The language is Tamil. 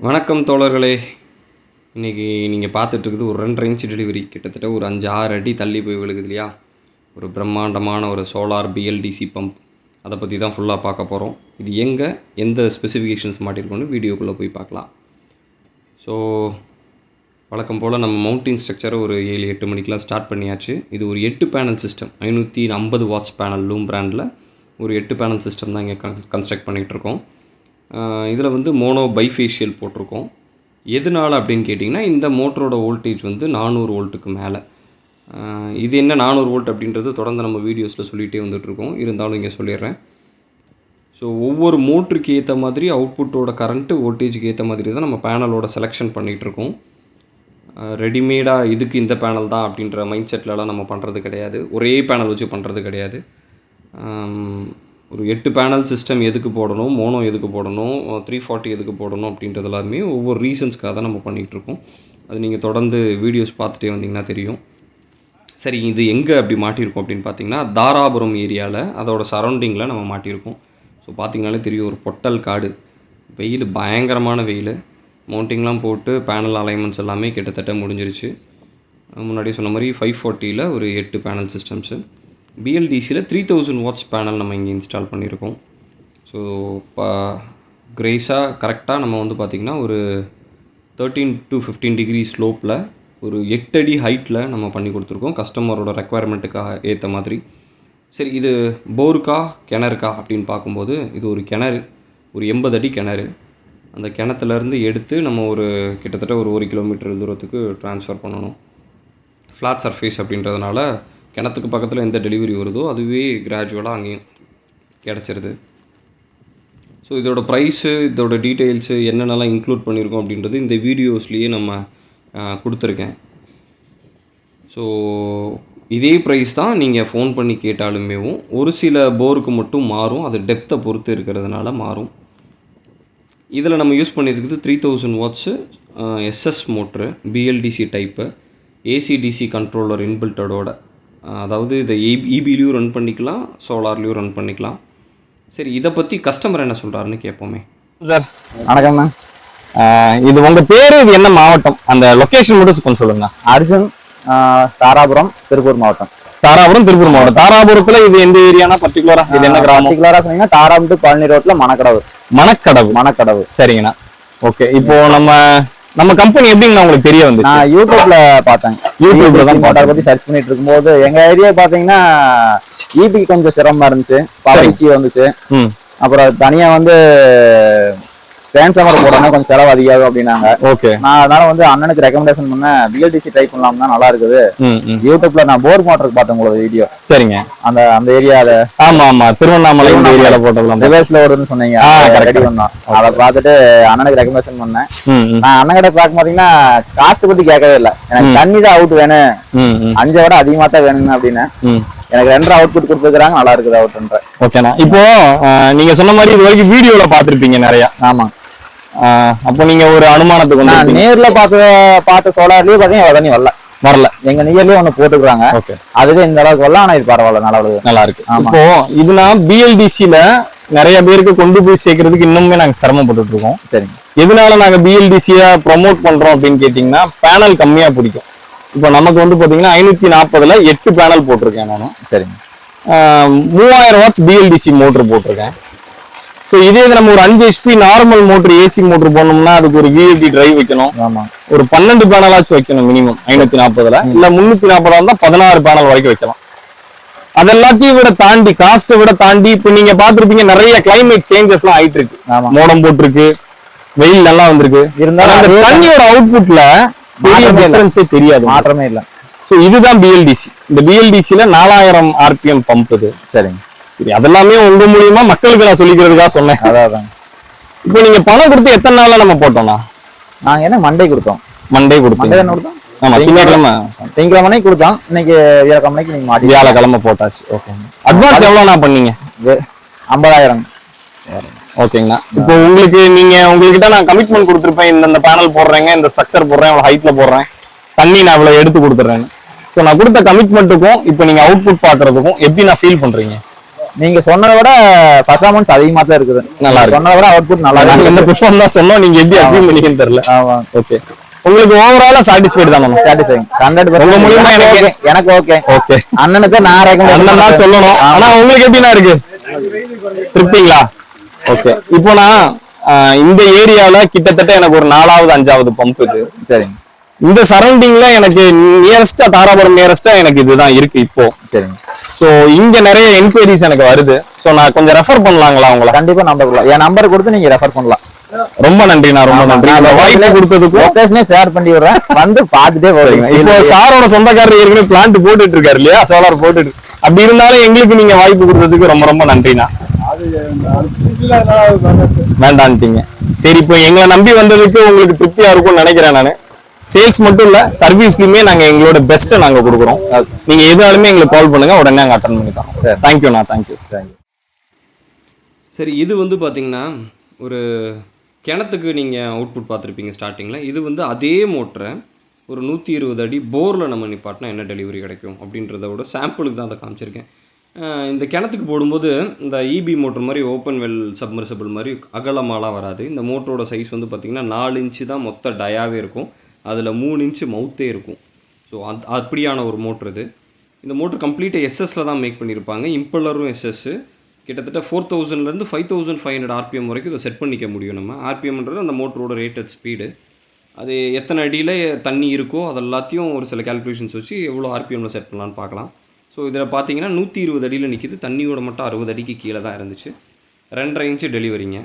வணக்கம் தோழர்களே. இன்றைக்கி நீங்கள் பார்த்துட்ருக்குது ஒரு ரெண்டரை இன்ச் டெலிவரி கிட்டத்தட்ட ஒரு அஞ்சு ஆறு அடி தள்ளி போய் விழுகுது இல்லையா? ஒரு பிரம்மாண்டமான ஒரு சோலார் பிஎல்டிசி பம்ப் அதை பற்றி தான் ஃபுல்லாக பார்க்க போகிறோம் இது எங்கே எந்த ஸ்பெசிஃபிகேஷன்ஸ் மாட்டிருக்கோன்னு வீடியோக்குள்ளே போய் பார்க்கலாம். ஸோ வழக்கம் போல் நம்ம மவுண்டிங் ஸ்ட்ரக்சரை ஒரு ஏழு எட்டு மணிக்கெலாம் ஸ்டார்ட் பண்ணியாச்சு. இது ஒரு எட்டு பேனல் சிஸ்டம் ஐநூற்றி ஐம்பது வாட்ஸ் பேனல் லூம் பிராண்டில் ஒரு எட்டு பேனல் சிஸ்டம் தான் இங்கே கன் கன்ஸ்ட்ரக்ட் பண்ணிகிட்ருக்கோம் இதில் வந்து மோனோ பைஃபேஷியல் போட்டிருக்கோம். எதனால் அப்படின்னு கேட்டிங்கன்னா இந்த மோட்டரோட வோல்டேஜ் வந்து நானூறு வோல்ட்டுக்கு மேலே. இது என்ன நானூறு வோல்ட் அப்படின்றது தொடர்ந்து நம்ம வீடியோஸில் சொல்லிகிட்டே வந்துட்ருக்கோம் இருந்தாலும் இங்கே சொல்லிடுறேன். ஸோ ஒவ்வொரு மோட்டருக்கு ஏற்ற மாதிரி அவுட்புட்டோட கரண்ட்டு வோல்டேஜுக்கு ஏற்ற மாதிரி தான் நம்ம பேனலோட செலெக்ஷன் பண்ணிகிட்ருக்கோம் ரெடிமேடாக இதுக்கு இந்த பேனல் தான் அப்படின்ற மைண்ட் செட்லலாம் நம்ம பண்ணுறது கிடையாது. ஒரே பேனல் வச்சு பண்ணுறது கிடையாது. ஒரு எட்டு பேனல் சிஸ்டம் எதுக்கு போடணும் மோனோ எதுக்கு போடணும் த்ரீ ஃபார்ட்டி எதுக்கு போடணும் அப்படின்றது எல்லாமே ஒவ்வொரு ரீசன்ஸ்க்காக தான் நம்ம பண்ணிகிட்டு இருக்கோம். அது நீங்கள் தொடர்ந்து வீடியோஸ் பார்த்துட்டே வந்தீங்கன்னா தெரியும். சரி இது எங்கே அப்படி மாட்டியிருக்கோம் அப்படின்னு பார்த்தீங்கன்னா தாராபுரம் ஏரியாவில் அதோடய சரௌண்டிங்கில் நம்ம மாட்டியிருக்கோம். ஸோ பார்த்தீங்கனாலே தெரியும் ஒரு பொட்டல் காடு. வெயில் பயங்கரமான வெயில். மவுண்டிங்லாம் போட்டு பேனல் அலைன்மெண்ட்ஸ் எல்லாமே கிட்டத்தட்ட முடிஞ்சிருச்சு. முன்னாடி சொன்ன மாதிரி ஃபைவ் ஃபார்ட்டியில் ஒரு எட்டு பேனல் சிஸ்டம்ஸு பிஎல்டிசியில் த்ரீ தௌசண்ட் வாட்ஸ் பேனல் நம்ம இங்கே இன்ஸ்டால் பண்ணியிருக்கோம் ஸோ இப்போ கிரேஸாக கரெக்டாக நம்ம வந்து பார்த்திங்கன்னா ஒரு தேர்ட்டீன் டு ஃபிஃப்டீன் டிகிரி ஸ்லோப்பில் ஒரு எட்டு அடி ஹைட்டில் நம்ம பண்ணி கொடுத்துருக்கோம். கஸ்டமரோட ரெக்குவயர்மெண்ட்டுக்காக ஏற்ற மாதிரி. சரி இது போருக்கா கிணறுக்கா அப்படின்னு பார்க்கும்போது இது ஒரு கிணறு. ஒரு எண்பது அடி கிணறு. அந்த கிணத்துலேருந்து எடுத்து நம்ம ஒரு கிட்டத்தட்ட ஒரு ஒரு கிலோமீட்டர் தூரத்துக்கு ட்ரான்ஸ்ஃபர் பண்ணணும். ஃப்ளாட் சர்ஃபேஸ் அப்படின்றதுனால கிணத்துக்கு பக்கத்தில் எந்த டெலிவரி வருதோ அதுவே கிராஜுவலாக அங்கேயும் கிடச்சிருது. ஸோ இதோட ப்ரைஸு இதோட டீட்டெயில்ஸு என்னென்னலாம் இன்க்ளூட் பண்ணியிருக்கோம் அப்படின்றது இந்த வீடியோஸ்லேயே நம்ம கொடுத்துருக்கேன். ஸோ இதே ப்ரைஸ் தான் நீங்கள் ஃபோன் பண்ணி கேட்டாலுமேவும் ஒரு சில போருக்கு மட்டும் மாறும். அது டெப்த்தை பொறுத்து இருக்கிறதுனால மாறும். இதில் நம்ம யூஸ் பண்ணியிருக்கிறது three thousand watts SS motor BLDC type AC DC controller இன்பில்ட்டடோட அதாவது இதை இபிலையும் ரன் பண்ணிக்கலாம் சோலார்லேயும் ரன் பண்ணிக்கலாம். சரி இதை பற்றி கஸ்டமர் என்ன சொல்கிறாருன்னு கேட்போமே சார் வணக்கம்ண்ணா ஆஹ் இது உங்க பேரு இது என்ன மாவட்டம்? அந்த லொகேஷன் மட்டும் கொஞ்சம் சொல்லுங்க. அர்ஜுன் தாராபுரம் திருப்பூர் மாவட்டம். தாராபுரம் திருப்பூர் மாவட்டம். தாராபுரத்துல இது எந்த ஏரியானா பர்டிகுலரா இது என்ன கிராமம்? பர்டிகுலரா சொன்னீங்கன்னா தாராபுரம் டு பழனி ரோட்ல மணக்கடவு. மணக்கடவு. மணக்கடவு. சரிங்கண்ணா. ஓகே இப்போ நம்ம நம்ம கம்பெனி எப்படிங்கண்ணா உங்களுக்கு தெரிய வந்து நான் யூடியூப்ல பார்த்தேன். யூடியூப்ல தான் மோட்டார் பத்தி சர்ச் பண்ணிட்டு இருக்கும்போது எங்க ஏரியா பாத்தீங்கன்னா ஈபிக்கு கொஞ்சம் சிரமமா இருந்துச்சு. பவர்ச்சி வந்துச்சு. அப்புறம் தனியா வந்து டிரான்ஸ்ஃபார்மர் போடணும் கொஞ்சம் செலவு அதிகாகும் அப்படின்னாங்க. ஓகே நான் அதனால வந்து அண்ணனுக்கு ரெக்கமெண்டேஷன் பண்ணேன். பிஎல்டிசி ட்ரை பண்ணலாம் தான் நல்லா இருக்குது. யூடியூப்ல நான் போர் மோட்டருக்கு பார்த்தேன் உங்களோட வீடியோ சரிங்க. அந்த அந்த ஏரியால ஆமா ஆமா. திருவண்ணாமலை இந்த ஏரியால போட்டதுலாம் ரிவர்ஸ்ல வருதுன்னு சொன்னீங்க. ரெடி பண்ணோம். அதை பார்த்துட்டு அண்ணனுக்கு ரெக்கமெண்டேஷன் பண்ணேன். நான் அண்ணன் பார்க்க பாத்தீங்கன்னா காஸ்ட் பத்தி கேட்கவே இல்லை. எனக்கு தண்ணி தான் அவுட் வேணும். அஞ்சை விட அதிகமா தான் வேணும் அப்படின்னு. எனக்கு ரெண்டரை அவுட்புட் கொடுத்துருக்காங்க நல்லா இருக்குது அவுட்ன்ற ஓகேண்ணா இப்போ நீங்க சொன்ன மாதிரி இது வரைக்கும் வீடியோல பார்த்திருப்பீங்க நிறைய. ஆமா. அப்போ நீங்க ஒரு அனுமானத்துக்கு நான் வந்து நேர்ல பார்த்த பார்த்த சோலார்லயே பாத்தீங்கன்னா தண்ணி வரல. வரல. எங்க நியர்லயே ஒண்ணு போட்டுக்கிறாங்க. அதுவே இந்த அளவுக்கு வரல ஆனா இது பரவாயில்ல நல்லா நல்லா இருக்கு. இப்போ இதுனா பிஎல்டிசில நிறைய பேருக்கு கொண்டு போய் சேர்க்கறதுக்கு இன்னுமே நாங்க சிரமப்பட்டுட்டு இருக்கோம் சரிங்க. எதனால நாங்க பிஎல்டிசிய ப்ரோமோட் பண்றோம் அப்படின்னு கேட்டீங்கன்னா பேனல் கம்மியா பிடிக்கும். இப்போ நமக்கு வந்து பாத்தீங்கன்னா ஐநூத்தி நாற்பதுல எட்டு பேனல் போட்டிருக்கேன் நான். சரிங்க. மூவாயிரம் வாட்ஸ் பிஎல்டிசி மோட்டர் போட்டிருக்கேன். ஸோ இதே நம்ம ஒரு அஞ்சு HP normal motor AC motor போனோம்னா அதுக்கு ஒரு விஎல்டி டிரைவ் வைக்கணும். ஆமா. ஒரு பன்னெண்டு பேனலாச்சும் வைக்கணும் மினிமம் ஐநூத்தி நாற்பதுல இல்ல முன்னூத்தி நாற்பதா இருந்தா பதினாறு பேனல் வரைக்கும் வைக்கலாம். அதெல்லாத்தையும் விட தாண்டி காஸ்ட்டை விட தாண்டி இப்ப நீங்க பாத்திருப்பீங்க நிறைய கிளைமேட் சேஞ்சஸ் எல்லாம் ஆயிட்டு இருக்கு மோடம் போட்டிருக்கு வெயில் நல்லா வந்திருக்கு. இருந்தாலும் தண்ணியோட அவுட்புட்ல. டிஃபரன்ஸே தெரியாது. மாற்றமே இல்ல. ஸோ இதுதான் பிஎல்டிசி இந்த பிஎல்டிசில நாலாயிரம் ஆர்பிஎம் பம்ப் இது. சரிங்க. சரி அதெல்லாமே உங்க மூலியமா மக்களுக்கு நான் சொல்லிக்கிறதுக்காக சொன்னேன். அதான் இப்போ நீங்க பணம் கொடுத்து எத்தனை நாள்ல நம்ம போட்டோம்னா நாங்க என்ன மண்டே கொடுத்தோம். மண்டே கொடுத்தோம்? ஆமா திங்கட்கிழமை. திங்கக்கிழமை கொடுத்தோம். இன்னைக்கு வியாழக்கிழமைக்கு நீங்க மாட்டி வியாழக்கிழமை போட்டாச்சு. ஓகே அட்வான்ஸ் எவ்வளவு நான் பண்ணீங்க? ஐம்பதாயிரம். ஓகேங்கண்ணா இப்போ உங்களுக்கு நீங்க உங்ககிட்ட நான் கமிட்மெண்ட் கொடுத்துருப்பேன். இந்த பேனல் போடுறேங்க இந்த ஸ்ட்ரக்சர் போடுறேன் இவ்வளவு ஹைட்ல போடுறேன். தண்ணி நான் இவ்வளவு எடுத்து கொடுத்துட்றேன்னு. ஸோ நான் கொடுத்த கமிட்மெண்ட்டுக்கும் இப்போ நீங்க அவுட்புட் பாக்குறதுக்கும் எப்படி நான் ஃபீல் பண்றீங்க? நீங்க சொன்னதை விட பர்ஃபார்மன்ஸ் அதிகமா தான் இருக்குது நல்லா இருக்கு. சொன்னதை விட அவுட்புட் நல்லா நாங்க இந்த இருக்கு புஷ்பம் தான் சொன்னோம் நீங்க எப்படி அச்சீவ் பண்ணீங்கன்னு தெரியல. ஆமா. ஓகே உங்களுக்கு ஓவராலா சாட்டிஸ்ஃபைடு தான்? நம்ம சாட்டிஸ்ஃபைங் ஹண்ட்ரட் உங்க மூலியமா எனக்கு எனக்கு- ஓகே ஓகே அண்ணனுக்கு நான் அண்ணன் தான் ரெக்கமெண்ட் சொல்லணும். ஆனா உங்களுக்கு எப்படிண்ணா இருக்கு? திருப்திங்களா? ஓகே இப்போ நான் இந்த ஏரியால கிட்டத்தட்ட எனக்கு ஒரு நாலாவது அஞ்சாவது பம்ப் இது. சரிங்க. இந்த சரௌண்டிங்ல எனக்கு நியரஸ்டா தாராபுரம் நியரஸ்டா எனக்கு இதுதான் இருக்கு இப்போ. சரிங்க. சோ இங்க நிறைய என்கொயரிஸ் எனக்கு வருது. சோ நான் கொஞ்சம் ரெஃபர் பண்ணலாங்களா உங்களை? கண்டிப்பா நம்பர் கொடுக்கலாம். என் நம்பர் கொடுத்து நீங்க ரெஃபர் பண்ணலாம். ரொம்ப நன்றிண்ணா ரொம்ப நன்றி இந்த வாய்ப்பு கொடுத்ததுக்கும் லொகேஷனே ஷேர் பண்ணி விடுறேன். வந்து பார்த்துட்டே போறீங்க. இப்போ சாரோட சொந்தக்காரர் ஏற்கனவே பிளான்ட் போட்டுட்டு இருக்காரு இல்லையா? சோலார் போட்டுட்டு. அப்படி இருந்தாலும் எங்களுக்கு நீங்க வாய்ப்பு கொடுத்ததுக்கு ரொம்ப ரொம்ப நன்றிண்ணா. வேண்டான்ட்டீங்க. சரி இப்போ எங்களை நம்பி வந்ததுக்கு உங்களுக்கு திருப்தியா இருக்கும்னு நினைக்கிறேன் நானு. சேல்ஸ் மட்டும் இல்ல சர்வீஸ்லயுமே நாங்க எங்களோட பெஸ்ட்டை நாங்க கொடுக்குறோம். நீங்க எதாலுமே எங்களுக்கு கால் பண்ணுங்க உடனே நாங்க அட்டன் பண்ணி தரோம். சார். தேங்க்யூண்ணா தேங்க்யூ தேங்க்யூ சரி இது வந்து பார்த்தீங்கன்னா ஒரு கிணத்துக்கு நீங்கள் அவுட்புட் பார்த்துருப்பீங்க ஸ்டார்டிங்கில் இது வந்து அதே மோட்டரை ஒரு நூற்றி இருபது அடி போரில் நம்ம நிப்பாட்டினா என்ன டெலிவரி கிடைக்கும் அப்படின்றத விட சாம்பிளுக்கு தான் அதை காமிச்சிருக்கேன். இந்த கிணத்துக்கு போடும்போது இந்த இபி மோட்டர் மாதிரி ஓப்பன் வெல் சப்மர்சிபிள் மாதிரி அகலமாலாம் வராது. இந்த மோட்டரோட சைஸ் வந்து பார்த்திங்கன்னா நாலு இன்ச்சு தான் மொத்த டயாவே இருக்கும். அதில் மூணு இன்ச்சு மவுத்தே இருக்கும். ஸோ அந் அப்படியான ஒரு மோட்ரு இது. இந்த மோட்ரு கம்ப்ளீட்டாக எஸ்எஸ்ல தான் மேக் பண்ணியிருப்பாங்க இம்பல்லரும் எஸ்எஸ்ஸு கிட்டத்தட்ட ஃபோர் தௌசண்ட்லேருந்து five thousand five hundred RPM வரைக்கும் இதை செட் பண்ணிக்க முடியும் நம்ம. ஆர்பிஎம்ன்றது அந்த மோட்டரோட ரேட்டட் ஸ்பீடு அது எத்தனை அடியில் தண்ணி இருக்கோ அது எல்லாத்தையும் ஒரு சில கால்குலேஷன்ஸ் வச்சு எவ்வளோ ஆர்பிஎம்மில் செட் பண்ணலான்னு பார்க்கலாம். ஸோ இதில் பார்த்தீங்கன்னா நூற்றி இருபது அடியில் நிற்கிது தண்ணியோட மட்டும் அறுபது அடிக்கு கீழே தான் இருந்துச்சு. ரெண்டரை இன்ச்சு டெலிவரிங்க